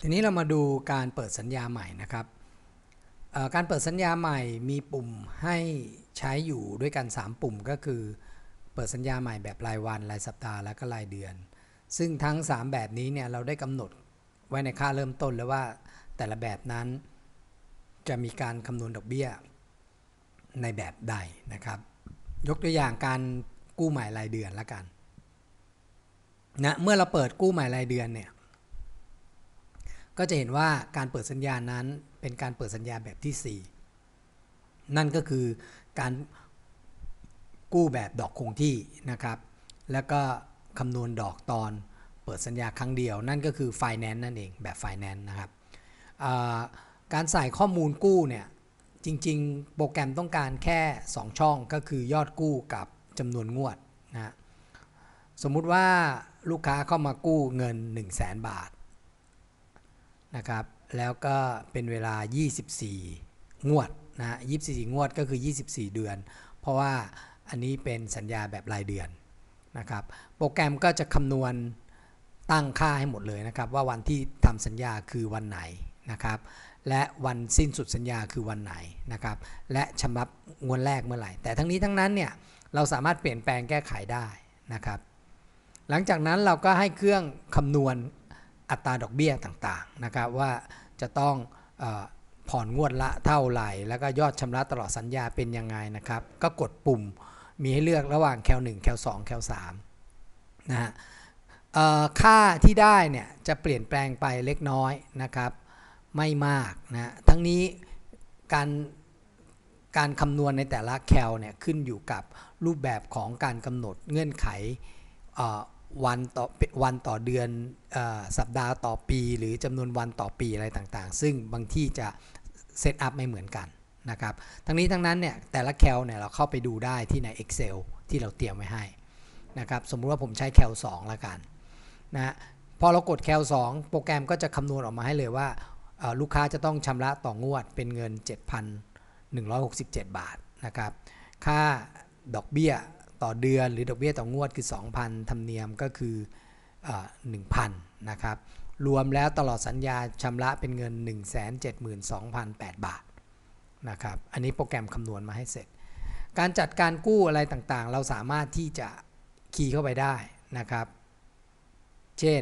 ทีนี้เรามาดูการเปิดสัญญาใหม่นะครับการเปิดสัญญาใหม่มีปุ่มให้ใช้อยู่ด้วยกัน 3 ปุ่มก็คือ เปิดสัญญาใหม่แบบรายวันรายสัปดาห์และก็รายเดือน ซึ่งทั้ง 3 แบบนี้เนี่ยเราได้กำหนดไว้ในค่าเริ่มต้นแล้วว่าแต่ละแบบนั้น จะมีการคำนวณดอกเบี้ยในแบบใดนะครับ ยกตัวอย่างการกู้ใหม่รายเดือนละกันนะเมื่อเราเปิดกู้ใหม่รายเดือนเนี่ย ก็จะเห็นว่าการเปิดสัญญานั้นเป็นการเปิดสัญญาแบบที่ 4 นั่นก็คือการกู้แบบดอกคงที่นะครับ แล้วก็คำนวณดอกตอนเปิดสัญญาครั้งเดียว นั่นก็คือ Finance นั่นเองแบบ Finance นะครับการใส่ข้อมูลกู้เนี่ยจริง ๆ โปรแกรมต้องการแค่ 2 ช่องก็คือยอดกู้กับจำนวนงวดนะสมมุติว่าลูกค้าเข้ามากู้เงิน 1 0 0 0 0แบาท นะครับ แล้วก็เป็นเวลา 24 งวดนะ24 งวดก็คือ 24 เดือน เพราะว่าอันนี้เป็นสัญญาแบบรายเดือนนะครับ โปรแกรมก็จะคำนวณตั้งค่าให้หมดเลยนะครับ ว่าวันที่ทำสัญญาคือวันไหนนะครับ และวันสิ้นสุดสัญญาคือวันไหนนะครับ และชำระงวดแรกเมื่อไหร่ แต่ทั้งนี้ทั้งนั้นเนี่ยเราสามารถเปลี่ยนแปลงแก้ไขได้นะครับ หลังจากนั้นเราก็ให้เครื่องคำนวณ อัตราดอกเบี้ยต่างๆนะครับว่าจะต้องอผ่อนงวดละเท่าไหร่ แล้วก็ยอดชำระตลอดสัญญาเป็นยังไงนะครับ ก็กดปุ่มมีให้เลือกระหว่างแคล1แคล2แคล3นะฮะค่าที่ได้เนี่ยจะเปลี่ยนแปลงไปเล็กน้อยนะครับ ไม่มากนะทั้งนี้การการคำนวณในแต่ละแคลเนี่ยขึ้นอยู่กับรูปแบบของการกำหนดเงื่อนไข วันต่อวันต่อเดือนอสัปดาห์ต่อปี หรือจำนวนวันต่อปีอะไรต่างๆ ซึ่งบางที่จะเซตอัพไม่เหมือนกันนะครับ ทั้งนี้ทั้งนั้นเนี่ยแต่ละแคลเนี่ยเราเข้าไปดูได้ที่ใน Excel ที่เราเตรียมไว้ให้นะครับ สมมุติว่าผมใช้แคล2ละกันนะพอเรากดแคล2โปรแกรมก็จะคำนวณออกมาให้เลยว่าลูกค้าจะต้องชำระต่องวดเป็นเงิน 7,167 บาทนะครับ ค่าดอกเบี้ย ต่อเดือนหรือดอกเบี้ยต่องวดคือ 2,000ธรรมเนียมก็คือ1,000นะครับรวมแล้วตลอดสัญญาชำระเป็นเงิน 172,008 บาทนะครับอันนี้โปรแกรมคำนวณมาให้เสร็จ การจัดการกู้อะไรต่างๆ เราสามารถที่จะคีย์เข้าไปได้นะครับ เช่น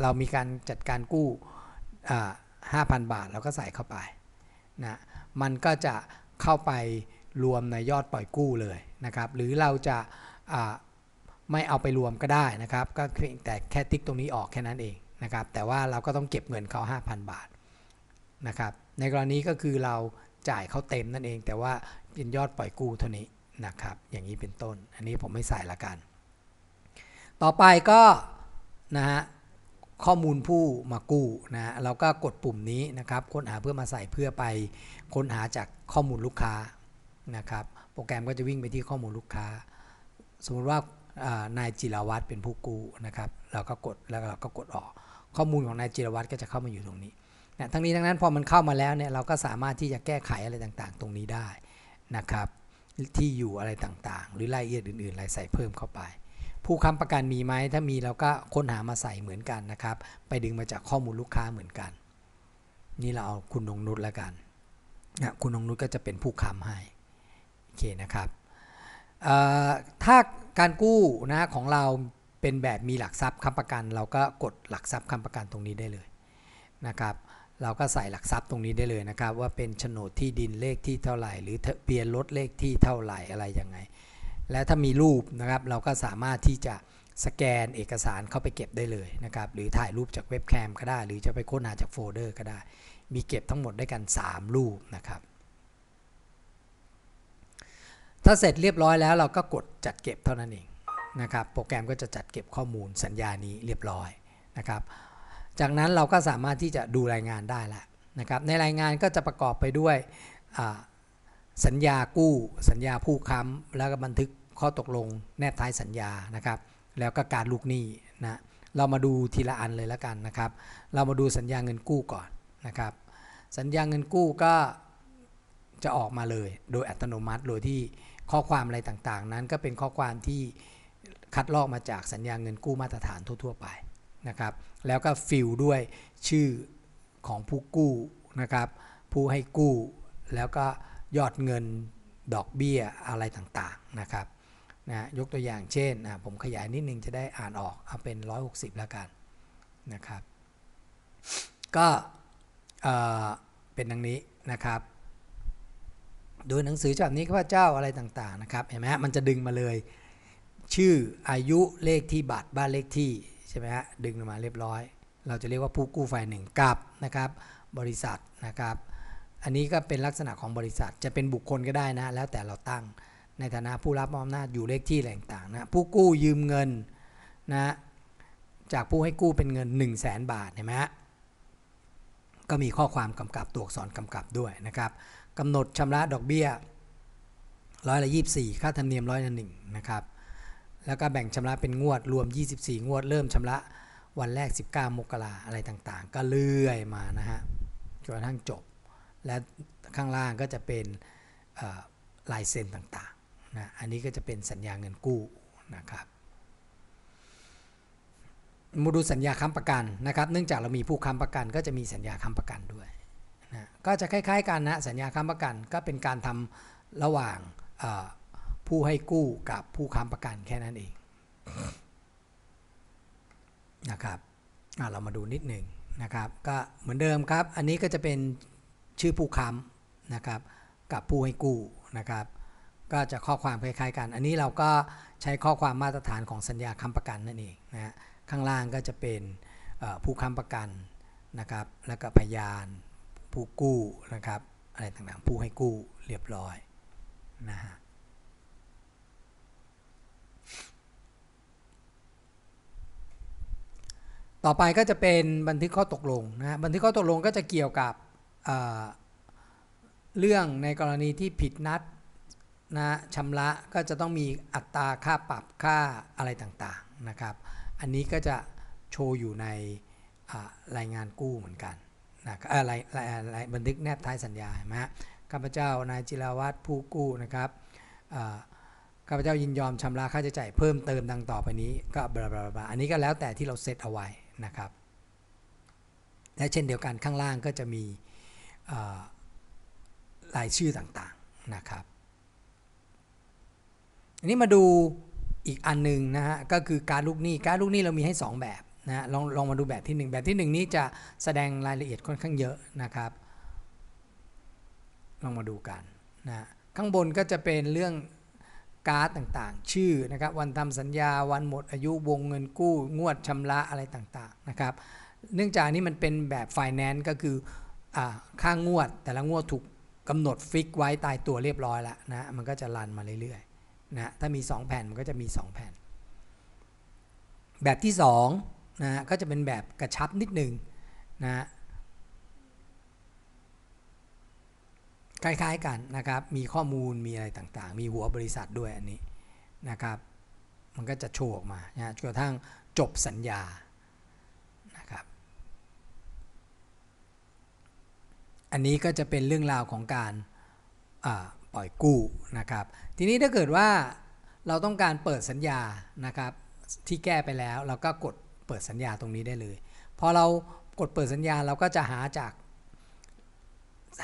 เรามีการจัดการกู้ 5,000 บาทเราก็ใส่เข้าไปนะมันก็จะเข้าไป รวมในยอดปล่อยกู้เลยนะครับ หรือเราจะไม่เอาไปรวมก็ได้นะครับ ก็แต่แค่ติ๊กตรงนี้ออกแค่นั้นเองนะครับ แต่ว่าเราก็ต้องเก็บเงินเขา 5,000 บาทนะครับ ในกรณีก็คือเราจ่ายเขาเต็มนั่นเอง แต่ว่าเป็นยอดปล่อยกู้เท่านี้นะครับ อย่างนี้เป็นต้น อันนี้ผมไม่ใส่ละกัน ต่อไปก็นะฮะข้อมูลผู้มากู้นะเราก็กดปุ่มนี้นะครับ ค้นหาเพื่อมาใส่เพื่อไปค้นหาจากข้อมูลลูกค้า นะครับโปรแกรมก็จะวิ่งไปที่ข้อมูลลูกค้า สมมติว่านายจิรวัตรเป็นผู้กู้นะครับเราก็กดแล้วเราก็กดออก ข้อมูลของนายจิรวัตรก็จะเข้ามาอยู่ตรงนี้นะทั้งนี้ทั้งนั้นพอมันเข้ามาแล้วเนี่ยเราก็สามารถที่จะแก้ไขอะไรต่างๆ ตรงนี้ได้นะครับที่อยู่อะไรต่างๆ หรือรายละเอียดอื่นๆอะไรใส่เพิ่มเข้าไป ผู้ค้ำประกันมีไหมถ้ามีเราก็ค้นหามาใส่เหมือนกันนะครับ ไปดึงมาจากข้อมูลลูกค้าเหมือนกัน นี่เราเอาคุณนงนุชแล้วกันนะคุณนงนุชก็จะเป็นผู้ค้ำให้ อเคนะครับถ้าการกู้นะของเราเป็นแบบมีหลักทรัพย์ค้ำประกัน เราก็กดหลักทรัพย์ค้ำประกันตรงนี้ได้เลยนะครับเราก็ใส่หลักทรัพย์ตรงนี้ได้เลยนะครับ ว่าเป็นโฉนดที่ดินเลขที่เท่าไหร่ หรือทะเบียนรถเลขที่เท่าไหร่อะไรยังไง และถ้ามีรูปนะครับเราก็สามารถที่จะสแกนเอกสารเข้าไปเก็บได้เลยนะครับหรือถ่ายรูปจากเว็บแคมก็ได้ หรือจะไปค้นหาจากโฟลเดอร์ก็ได้ มีเก็บทั้งหมดได้กัน 3 รูปนะครับ ถ้าเสร็จเรียบร้อยแล้วเราก็กดจัดเก็บเท่านั้นเองนะครับ โปรแกรมก็จะจัดเก็บข้อมูลสัญญานี้เรียบร้อยนะครับ จากนั้นเราก็สามารถที่จะดูรายงานได้แล้วนะครับ ในรายงานก็จะประกอบไปด้วยสัญญากู้ สัญญาผู้ค้ำแล้วก็บันทึกข้อตกลงแนบท้ายสัญญานะครับ แล้วก็การลูกหนี้นะเรามาดูทีละอันเลยแล้วกันนะครับ เรามาดูสัญญาเงินกู้ก่อนนะครับ สัญญาเงินกู้ก็จะออกมาเลย โดยอัตโนมัติโดยที่ ข้อความอะไรต่างๆ นั้นก็เป็นข้อความที่คัดลอกมาจากสัญญาเงินกู้มาตรฐานทั่ว ๆ ไปนะครับแล้วก็ฟิลด้วยชื่อของผู้กู้นะครับผู้ให้กู้แล้วก็ยอดเงินดอกเบี้ยอะไรต่างๆนะครับนะยกตัวอย่างเช่นนะผมขยายนิดนึงจะได้อ่านออกเอาเป็น 160 แล้วกันนะครับก็เป็นดังนี้นะครับ ดยหนังสือฉบับนี้ข้าพเจ้าอะไรต่างๆนะครับเห็นไหมฮะมันจะดึงมาเลย ชื่ออายุเลขที่บัตรบ้านเลขที่ใช่ไหมฮะดึงมาเรียบร้อย เราจะเรียกว่าผู้กู้ฝ่ายหนึ่งกับนะครับบริษัทนะครับ อันนี้ก็เป็นลักษณะของบริษัทจะเป็นบุคคลก็ได้นะ แล้วแต่เราตั้งในฐานะผู้รับมอบอำนาจอยู่เลขที่อะไรต่างๆนะผู้กู้ยืมเงินนะจากผู้ให้กู้เป็นเงิน 1 0 0 0 0แสนบาทเห็นไหมฮะก็มีข้อความกำกับตัวอักษรกำกับด้วยนะครับ กำหนดชำระดอกเบี้ยร้อยละ24ค่าธรรมเนียมร้อยละหนึ่งนะครับแล้วก็แบ่งชำระเป็นงวดรวม 24 งวด เริ่มชำระวันแรก 19 มกราอะไรต่างๆ ก็เลื่อยมานะฮะจนกระทั่งจบ และข้างล่างก็จะเป็นลายเซ็นต่างๆนะอันนี้ก็จะเป็นสัญญาเงินกู้นะครับมาดูสัญญาค้ำประกันนะครับ เนื่องจากเรามีผู้ค้ำประกันก็จะมีสัญญาค้ำประกันด้วย นะก็จะคล้ายๆกันนะสัญญาค้ำประกันก็เป็นการทำระหว่างผู้ให้กู้กับผู้ค้ำประกันแค่นั้นเองนะครับเรามาดูนิดหนึ่งนะครับ ก็เหมือนเดิมครับ อันนี้ก็จะเป็นชื่อผู้ค้ำนะครับ กับผู้ให้กู้นะครับ ก็จะข้อความคล้ายๆกัน อันนี้เราก็ใช้ข้อความมาตรฐานของสัญญาค้ำประกันนั่นเองนะข้างล่างก็จะเป็นผู้ค้ำประกันนะครับ แล้วก็พยาน ผู้กู้นะครับ อะไรต่างๆ ผู้ให้กู้เรียบร้อยนะฮะต่อไปก็จะเป็นบันทึกข้อตกลงนะฮะบันทึกข้อตกลงก็จะเกี่ยวกับเเรื่องในกรณีที่ผิดนัดนะชำระก็จะต้องมีอัตราค่าปรับค่าอะไรต่างๆนะครับ อันนี้ก็จะโชว์อยู่ในรายงานกู้เหมือนกัน นะอ่อรายรายรบันทึกแนบท้ายสัญญาเห็นไหมฮะข้าพเจ้านายจิรวัตรผู้กู้นะครับข้าพเจ้ายินยอมชำระค่าใช้จ่ายเพิ่มเติมดังต่อไปนี้ก็บลาบลาบลาอันนี้ก็แล้วแต่ที่เราเซตเอาไว้นะครับและเช่นเดียวกันข้างล่างก็จะมีรายชื่อต่างๆนะครับอันนี้มาดูอีกอันหนึ่งนะฮะก็คือการลูกหนี้การลูกหนี้เรามีให้ 2 แบบ นะลองลองมาดูแบบที่ 1 แบบที่ 1 นี้จะแสดงรายละเอียดค่อนข้างเยอะนะครับ ลองมาดูกันนะข้างบนก็จะเป็นเรื่องการ์ดต่างๆ ชื่อนะครับวันทำสัญญาวันหมดอายุวงเงินกู้งวดชำระอะไรต่างๆนะครับเนื่องจากนี้มันเป็นแบบไฟแนนซ์ก็คืออค่างวด แต่ละงวดถูกกำหนดฟิกไว้ตายตัวเรียบร้อยแล้วนะมันก็จะรันมาเรื่อยๆนะถ้ามี 2 แผ่นมันก็จะมี 2 แผ่น แบบที่ 2 นะก็จะเป็นแบบกระชับนิดหนึ่งนะคล้ายๆกันนะครับ มีข้อมูลมีอะไรต่างๆ มีหัวบริษัทด้วยอันนี้นะครับ มันก็จะโชว์ออกมานะจนกระทั่งจบสัญญานะครับ อันนี้ก็จะเป็นเรื่องราวของการปล่อยกู้นะครับ ทีนี้ถ้าเกิดว่าเราต้องการเปิดสัญญานะครับที่แก้ไปแล้วเราก็กด ปิดสัญญาตรงนี้ได้เลย พอเรากดเปิดสัญญาเราก็จะหาจาก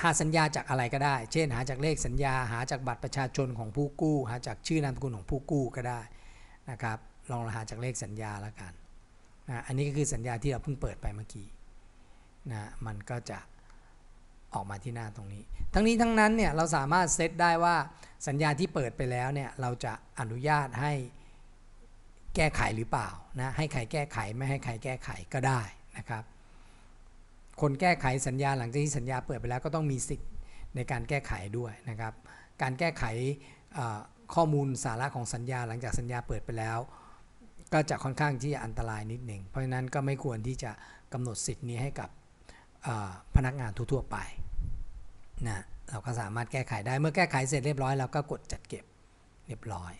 หาสัญญาจากอะไรก็ได้ เช่น หาจากเลขสัญญา หาจากบัตรประชาชนของผู้กู้ หาจากชื่อนามสกุลของผู้กู้ก็ได้นะครับ ลองหาจากเลขสัญญาแล้วกันนะอันนี้ก็คือสัญญาที่เราเพิ่งเปิดไปเมื่อกี้นะมันก็จะออกมาที่หน้าตรงนี้ ทั้งนี้ทั้งนั้นเนี่ยเราสามารถเซตได้ว่าสัญญาที่เปิดไปแล้วเนี่ยเราจะอนุญาตให้ แก้ไขหรือเปล่านะให้ใครแก้ไขไม่ให้ใครแก้ไขก็ได้นะครับ คนแก้ไขสัญญาหลังจากที่สัญญาเปิดไปแล้วก็ต้องมีสิทธิ์ในการแก้ไขด้วยนะครับ การแก้ไขข้อมูลสาระของสัญญาหลังจากสัญญาเปิดไปแล้ว ก็จะค่อนข้างที่จะอันตรายนิดหนึ่งเพราะฉะนั้นก็ไม่ควรที่จะกำหนดสิทธิ์นี้ให้กับพนักงานทั่วๆไปนะเราก็สามารถแก้ไขได้เมื่อแก้ไขเสร็จเรียบร้อยเราก็กดจัดเก็บเรียบร้อย